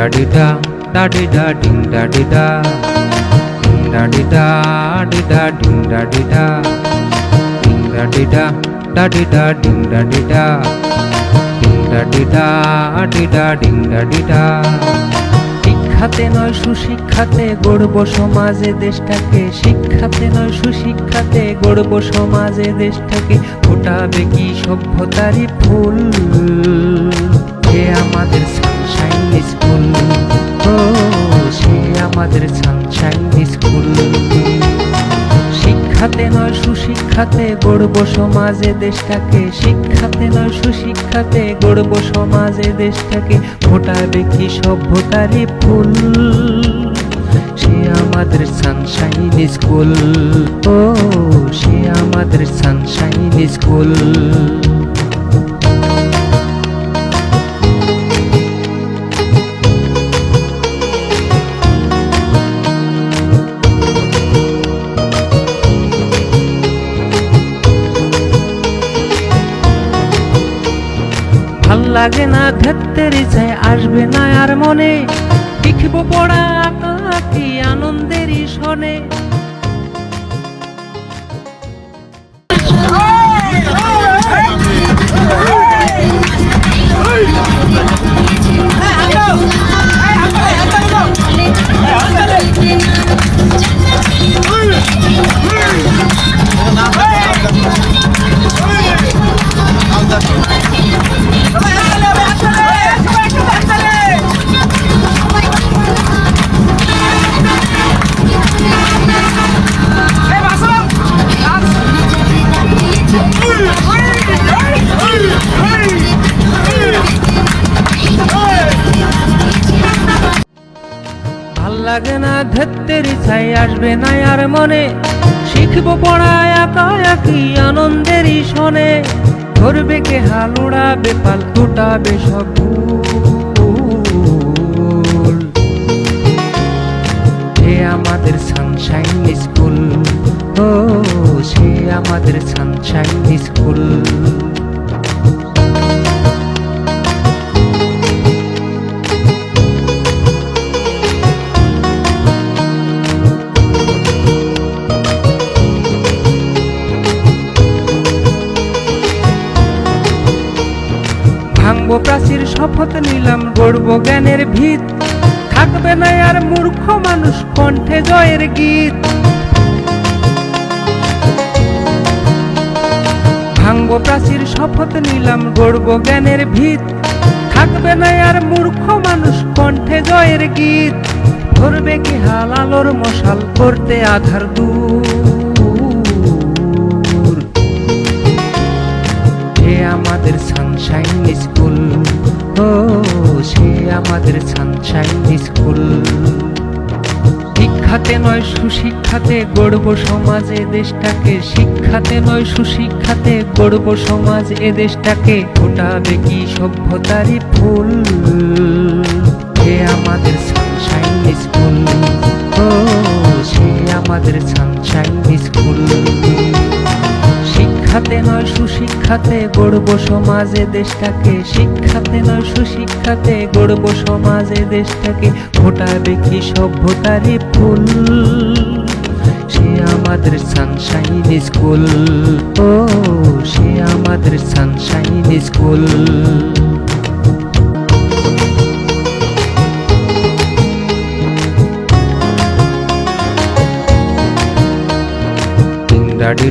ডা ডি ডা ডা ডি ডা ডিং শিক্ষাতে নয়, সুশিক্ষাতে গড়ব সমাজে দেশটাকে। শিক্ষাতে নয়, সুশিক্ষাতে গড়ব সমাজে দেশটাকে। ফোটাবে কি সভ্যতারই ফুল? সে আমাদের সানশাইন স্কুল। ও সে আমাদের সানশাইন স্কুল। শিক্ষাতে নয়, সুশিক্ষাতে গড়ব সমাজে, দেশটাকে শিক্ষাতে নয়, সুশিক্ষাতে গড়ব সমাজে, দেশটাকে ফোটাবে কি সভ্যতারই ফুল। সে আমাদের সানশাইন স্কুল। ও, সে আমাদের সানশাইন স্কুল। ভালো লাগে না ধেত্তের চাই আসবে না আর মনে। লিখব পড়া আঁকি আনন্দেরই শোনে লাগে না ধেত্তের ছাই আসবে না আর মনে। শিখব পড়া একা একই আনন্দেরই শোনে ধরবে কে হাল, উড়াবে, পাল টুটাবে সব। সে আমাদের সানশাইন স্কুল ও, সে আমাদের সানশাইন স্কুল প্রাচীর শপথ নিলাম গড়ব জ্ঞানের ভিত। থাকবে না আর মূর্খ মানুষ কণ্ঠে জয়ের গীত। ভাঙবো প্রাচীর শপথ নিলাম গড়ব জ্ঞানের ভিত। থাকবে না আর মূর্খ মানুষ কণ্ঠে জয়ের গীত। ধরবে কি হাল আলোর মশাল, করতে আধার দূর আমাদের সানশাইন স্কুল ও, সে আমাদের সানশাইন স্কুল শিক্ষাতে নয়, সুশিক্ষাতে গড়ব সমাজে দেশটাকে। শিক্ষাতে নয়, সুশিক্ষাতে গড়ব সমাজ এ দেশটাকে। ফোটাবে কি সভ্যতারই ফুল? সে আমাদের সানশাইন স্কুল ও, সে আমাদের সানশাইন স্কুল শিক্ষাতে নয় সুশিক্ষাতে গড়ব সমাজে দেশটাকে, শিক্ষাতে নয় সুশিক্ষাতে গড়ব সমাজে দেশটাকে। ফোটাবে কি সভ্যতারই ফুল, সে আমাদের সানশাইন স্কুল ও, সে আমাদের সানশাইন স্কুল ডি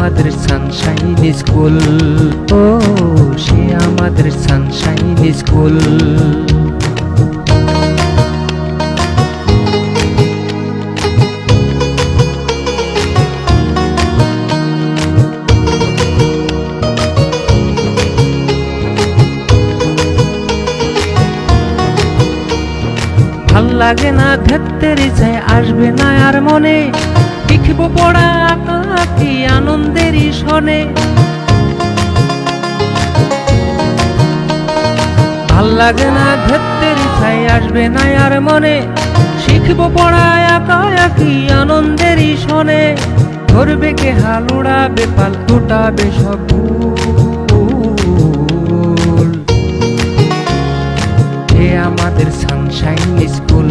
আমাদের সানশাইন স্কুল ও, সে আমাদের সানশাইন স্কুল ভালো লাগে না ধেত্তের চাই আসবে না আর মনে। লিখব পড়া আঁকা কি আনন্দেরই শোনে ভালো লাগে না ধেত্তের ছাই আসবে না আর মনে। শিখব পড়া একা একই আনন্দেরই শোনে ধরবে কে হাল, উড়াবে, পাল টুটাবে সব আমাদের সানশাইন স্কুল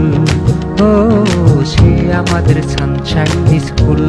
ও সে আমাদের সানশাইন স্কুল